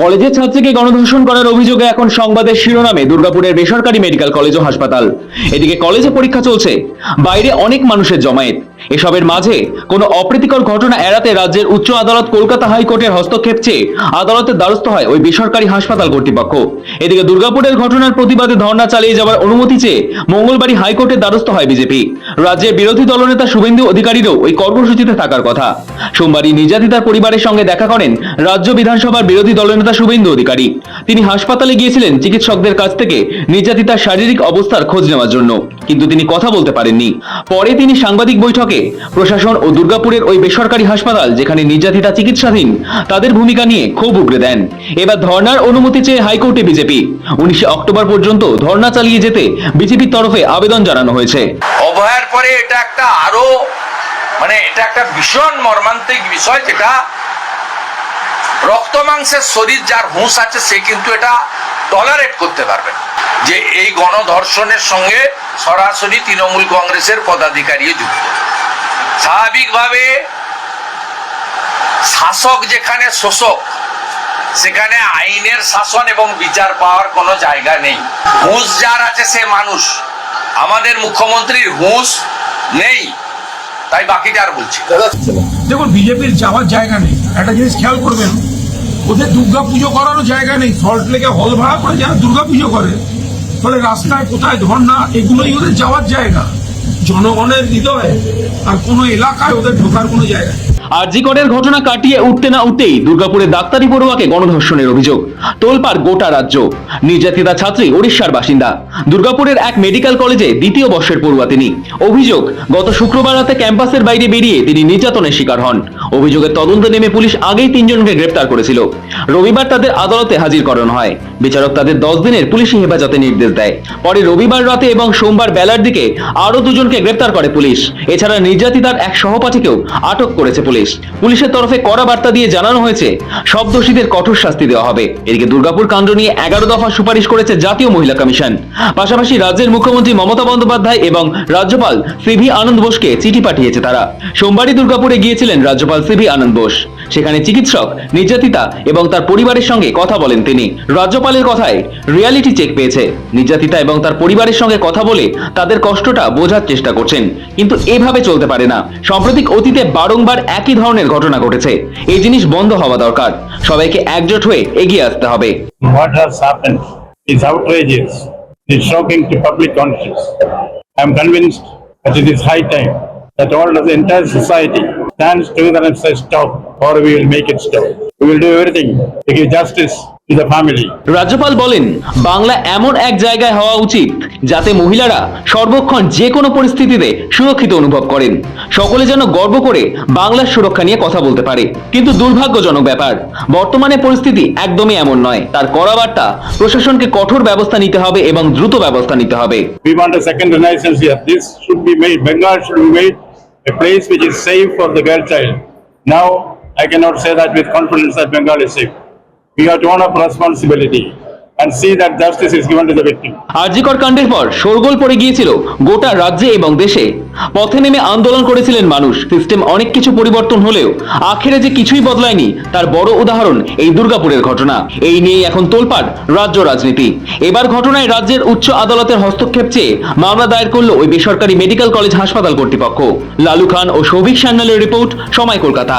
কলেজের ছাত্রীকে গণধর্ষণ করার অভিযোগে এখন সংবাদের শিরোনামে দুর্গাপুরের বেসরকারি মেডিকেল কলেজ ও হাসপাতাল। এদিকে কলেজে পরীক্ষা চলছে। বাইরে অনেক মানুষের জমায়েত। এসবের মাঝে কোনো অপ্রীতিকর ঘটনা এড়াতে রাজ্যের উচ্চ আদালত কলকাতা হাইকোর্টের হস্তক্ষেপ চেয়ে আদালতের দ্বারস্থ হয় ওই বেসরকারি হাসপাতাল কর্তৃপক্ষ। এদিকে দুর্গাপুরের ঘটনার প্রতিবাদে ধর্ণা চালিয়ে যাওয়ার অনুমতি চেয়ে মঙ্গলবারই হাইকোর্টের দ্বারস্থ হয় বিজেপি। রাজ্যের বিরোধী দলনেতা শুভেন্দু অধিকারীরও ওই কর্মসূচিতে থাকার কথা। সোমবারই নির্যাতিতার পরিবারের সঙ্গে দেখা করেন রাজ্য বিধানসভার বিরোধী দলনেতা শুভেন্দু অধিকারী। তিনি হাসপাতালে গিয়েছিলেন চিকিৎসকদের কাছ থেকে নির্যাতিতার শারীরিক অবস্থার খোঁজ নেওয়ার জন্য। কিন্তু তিনি কথা বলতে পারেননি। পরে তিনি সাংবাদিক বৈঠকে প্রশাসন ও দুর্গাপুরের ওই বেসরকারি হাসপাতাল যেখানে নির্যাতিতা চিকিৎসাধীন, তাদের ভূমিকা নিয়ে ক্ষোভ উগরে দেন। এবার ধর্নার অনুমতি চেয়ে হাইকোর্টে বিজেপি। উনিশে অক্টোবর পর্যন্ত ধর্না চালিয়ে যেতে বিজেপির তরফে আবেদন জানানো হয়েছে। অভয়ার পরে এটা একটা আরও মানে এটা একটা ভীষণ মর্মান্তিক বিষয় যেটা রক্ত মাংসের শরীর যার হুঁশ আছে সে কিন্তু এটা টলারেট করতে পারবে যে এই গণধর্ষণের সঙ্গে সরাসরি তৃণমূল কংগ্রেসের পদাধিকারীও যুক্ত। স্বাভাবিকভাবে শাসক যেখানে শোষক, সেখানে আইনের শাসন এবং বিচার পাওয়ার কোনো জায়গা নেই। হুঁশ যার আছে সে মানুষ। আমাদের মুখ্যমন্ত্রীর হুঁশ নেই। তাই বাকিটা আর বলছি। দেখুন, বিজেপির যাওয়ার জায়গা নেই। একটা জিনিস খেয়াল করবেন, ওদের দুর্গা পুজো করারও জায়গা নেই। সল্ট লেকে হল ভাড়া করে যারা দুর্গা পুজো করে ফলে রাস্তায় কোথায় ধর্না এগুলোই ওদের যাওয়ার জায়গা। জনগণের হৃদয়ে আর কোনো এলাকায় ওদের ঢোকার কোনো জায়গা নেই। আরজিকরের ঘটনা কাটিয়ে উঠতে না উঠতেই দুর্গাপুরের ডাক্তারি পড়ুয়াকে গণধর্ষণের অভিযোগ। তোলপার গোটা রাজ্য। নির্যাতিতা ছাত্রী ওড়িশার বাসিন্দা। দুর্গাপুরের এক মেডিকেল কলেজে দ্বিতীয় বর্ষের পড়ুয়া তিনি। অভিযোগ, গত শুক্রবার রাতে ক্যাম্পাসের বাইরে বেরিয়ে তিনি নির্যাতনের শিকার হন। অভিযোগের তদন্তে নেমে পুলিশ আগেই তিনজনকে গ্রেপ্তার করেছিল। রবিবার তাদের আদালতে হাজির করানো হয়। বিচারক তাদের দশ দিনের পুলিশি হেফাজতে নির্দেশ দেয়। পরে রবিবার রাতে এবং সোমবার বেলার দিকে আরও দুজনকে গ্রেপ্তার করে পুলিশ। এছাড়া নির্যাতিতার এক সহপাঠীকেও আটক করেছে পুলিশ। পুলিশের তরফে কড়া বার্তা দিয়ে জানানো হয়েছে, সব দোষীদের কঠোর শাস্তি দেওয়া হবে। এদিকে দুর্গাপুর কাণ্ড নিয়ে এগারো দফা সুপারিশ করেছে জাতীয় মহিলা কমিশন। পাশাপাশি রাজ্যের মুখ্যমন্ত্রী মমতা বন্দ্যোপাধ্যায় এবং রাজ্যপাল সিভি আনন্দ বোসকে চিঠি পাঠিয়েছে তারা। সোমবারই দুর্গাপুরে গিয়েছিলেন রাজ্যপাল সিভি আনন্দ বোস। সেখানে চিকিৎসক, নির্যাতিতা এবং তার পরিবারের সঙ্গে কথা বলেন তিনি। রাজ্যপালের কথায় রিয়ালিটি চেক পেয়েছে। নির্যাতিতা এবং তার পরিবারের সঙ্গে কথা বলে তাদের কষ্টটা বোঝার চেষ্টা করছেন। কিন্তু এভাবে চলতে পারে না। সাম্প্রতিক অতীতে বারংবার একই ধরনের ঘটনা ঘটেছে এই জিনিস বন্ধ হওয়া দরকার সবাইকে একজোট হয়ে এগিয়ে আসতে হবে What has happened is outrageous. It's shocking to public conscience. I am convinced that it is high time that all of the entire society stands together and says stop, or we will make it stop. We will do everything to give justice রাজ্যপাল বলেন বাংলা এমন এক জায়গায় হওয়া উচিত যাতে মহিলারা সর্বক্ষণ যে কোনো পরিস্থিতিতে সুরক্ষিত অনুভব করেন সকলে যেন গর্ব করে বাংলার সুরক্ষা নিয়ে কথা বলতে পারে কিন্তু দুর্ভাগ্যজনক ব্যাপার বর্তমানে পরিস্থিতি একদমই এমন নয় তার কড়া বার্তা প্রশাসনকে কঠোর ব্যবস্থা নিতে হবে এবং দ্রুত ব্যবস্থা নিতে হবে We want a second renaissance here. This should be made, Bengal should be made a place which is safe for the girl child. Now, I cannot say that with confidence that Bengal is safe. We have to own up responsibility and see that justice is given to the victim. RG Kar কাণ্ডের পর শোরগোল পড়ে গিয়েছিল গোটা রাজ্যে এবং দেশে। পথে নেমে আন্দোলন করেছিলেন মানুষ। সিস্টেম অনেক কিছু পরিবর্তন হলেও আখেরে যে কিছুই বদলায়নি, তার বড় উদাহরণ এই দুর্গাপুরের ঘটনা। এই নিয়েই এখন তোলপাড় রাজ্য রাজনীতি। এবার ঘটনায় রাজ্যের উচ্চ আদালতের হস্তক্ষেপ চেয়ে মামলা দায়ের করল ওই বেসরকারি মেডিকেল কলেজ হাসপাতাল কর্তৃপক্ষ। লালু খান ও সৌভিক সান্যালের রিপোর্ট সময় কলকাতা।